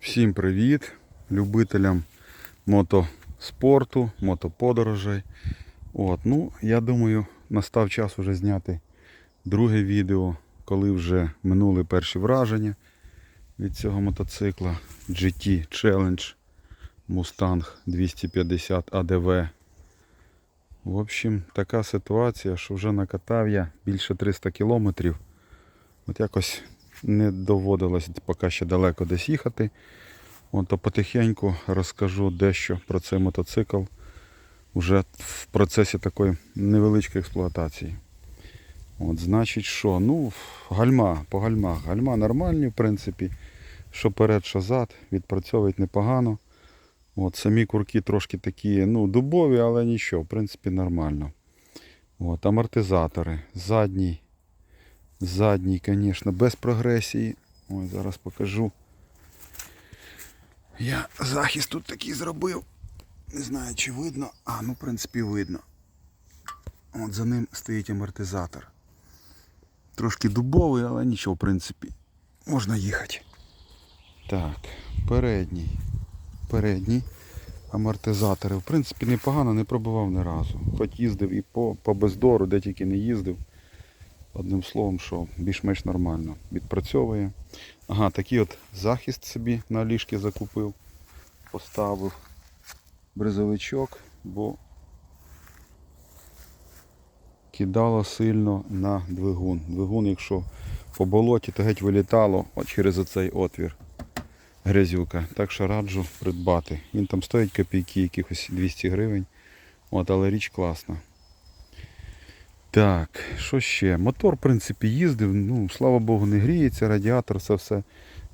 Всім привіт любителям мотоспорту, мотоподорожей. От, ну, я думаю, настав час вже зняти друге відео, коли вже минули перші враження від цього мотоцикла GT Challenge Mustang 250 ADV. В общем, така ситуація, що вже накатав я більше 300 кілометрів. От якось не доводилось поки ще далеко десь їхати. От, то потихеньку розкажу дещо про цей мотоцикл вже в процесі такої невеличкої експлуатації. От, значить, що? Ну, гальма, по гальмах. Гальма нормальні, в принципі. Що перед, що зад, відпрацьовують непогано. От, самі курки трошки такі, ну, дубові, але нічого, в принципі, нормально. От, амортизатори. Задній. Задній, звісно, без прогресії. Ой, зараз покажу. Я захист тут такий зробив. Не знаю, чи видно. А, ну, в принципі, видно. От за ним стоїть амортизатор. Трошки дубовий, але нічого, в принципі, можна їхати. Так, передній. Передній. Амортизатори. В принципі, непогано, не пробував ні разу. Хоч їздив і по, по бездору, де тільки не їздив. Одним словом, що більш-менш нормально відпрацьовує. Ага, такий от захист собі на ліжки закупив, поставив бризовичок, бо кидало сильно на двигун. Двигун, якщо по болоті, то геть вилітало через оцей отвір грязюка. Так що раджу придбати. Він там стоїть копійки, якихось 200 гривень. От, але річ класна. Так, що ще? Мотор, в принципі, їздив, ну, слава Богу, не гріється, радіатор це все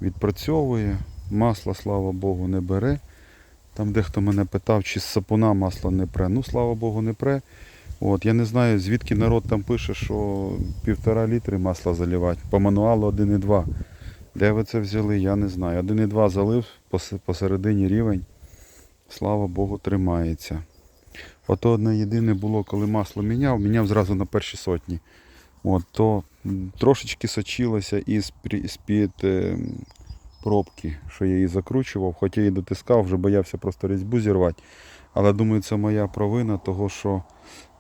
відпрацьовує. Масло, слава Богу, не бере. Там дехто мене питав, чи з сапуна масло не пре. Ну, слава Богу, не пре. От, я не знаю, звідки народ там пише, що півтора літри масла заливати. По мануалу 1,2. Де ви це взяли, я не знаю. 1,2 залив посередині рівень. Слава Богу, тримається. Ото одне єдине було, коли масло міняв, міняв зразу на перші сотні. От, то трошечки сочилося із з-під е, пробки, що я її закручував, хоч я її дотискав, вже боявся просто різьбу зірвати. Але думаю, це моя провина, того що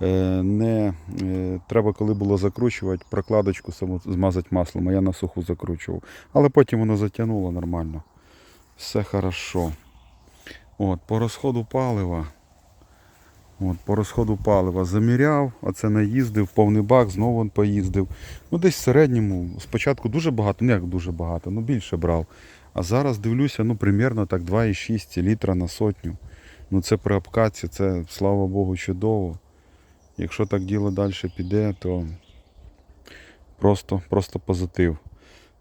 е, не е, треба, коли було закручувати, прокладочку саму змазати маслом, а я на суху закручував. Але потім воно затягнуло нормально. Все хорошо. От, по розходу палива. От, по розходу палива заміряв, оце наїздив, повний бак, знову он поїздив. Ну, десь в середньому, спочатку дуже багато, ну як дуже багато, ну більше брав. А зараз дивлюся, ну примерно так 2,6 літра на сотню. Ну це при обкатці, це, слава Богу, чудово. Якщо так діло далі піде, то просто, просто позитив.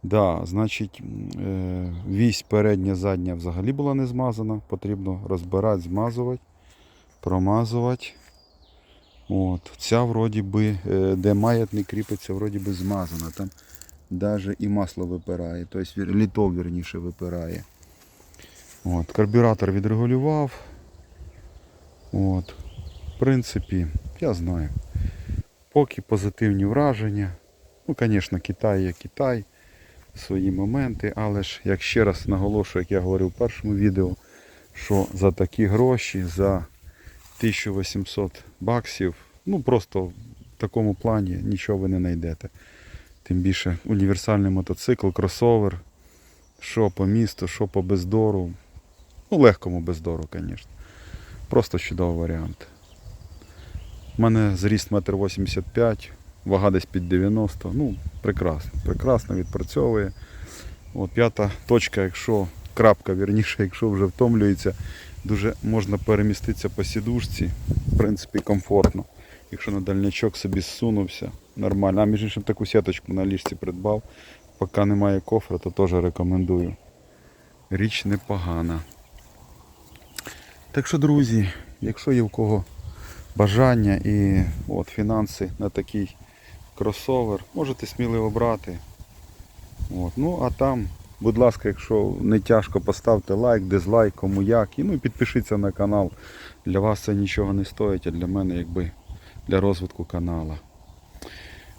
Да, значить, е, вісь передня, задня взагалі була не змазана, потрібно розбирати, змазувати промазувати. От. Ця вроді би, е, де маятник кріпиться, вроді би змазана. Там навіть і масло випирає, тобто вір- вірніше випирає. От. Карбюратор відрегулював. От. В принципі, я знаю. Поки позитивні враження. Ну, звісно, Китай є Китай, свої моменти, але ж, як ще раз наголошую, як я говорив в першому відео, що за такі гроші, за 1800 баксів. Ну просто в такому плані нічого ви не знайдете. Тим більше універсальний мотоцикл, кросовер, що по місту, що по бездору. Ну, легкому бездору, звісно. Просто чудовий варіант. У мене зріст 1,85 м, вага десь під 90 Ну, прекрасно. Прекрасно відпрацьовує. От п'ята точка, якщо крапка, вірніше, якщо вже втомлюється, дуже можна переміститися по сідушці. В принципі, комфортно. Якщо на дальнячок собі зсунувся, нормально. А між іншим таку сіточку на ліжці придбав. Поки немає кофра, то теж рекомендую. Річ непогана. Так що, друзі, якщо є в кого бажання і от, фінанси на такий кросовер, можете сміливо брати. От. Ну, а там, будь ласка, якщо не тяжко, поставте лайк, дизлайк, кому як. І ну, підпишіться на канал. Для вас це нічого не стоїть, а для мене якби для розвитку канала.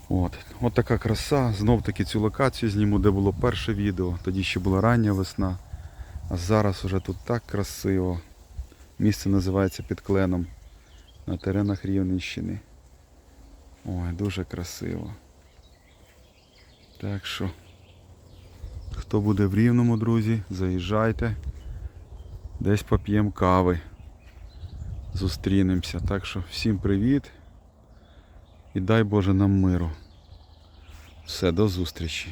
От. От така краса. Знов таки цю локацію зніму, де було перше відео. Тоді ще була рання весна. А зараз уже тут так красиво. Місце називається під кленом на теренах Рівненщини. Ой, дуже красиво. Так що, хто буде в Рівному, друзі, заїжджайте. Десь поп'ємо кави. Зустрінемося. Так що всім привіт. І дай Боже нам миру. Все, до зустрічі.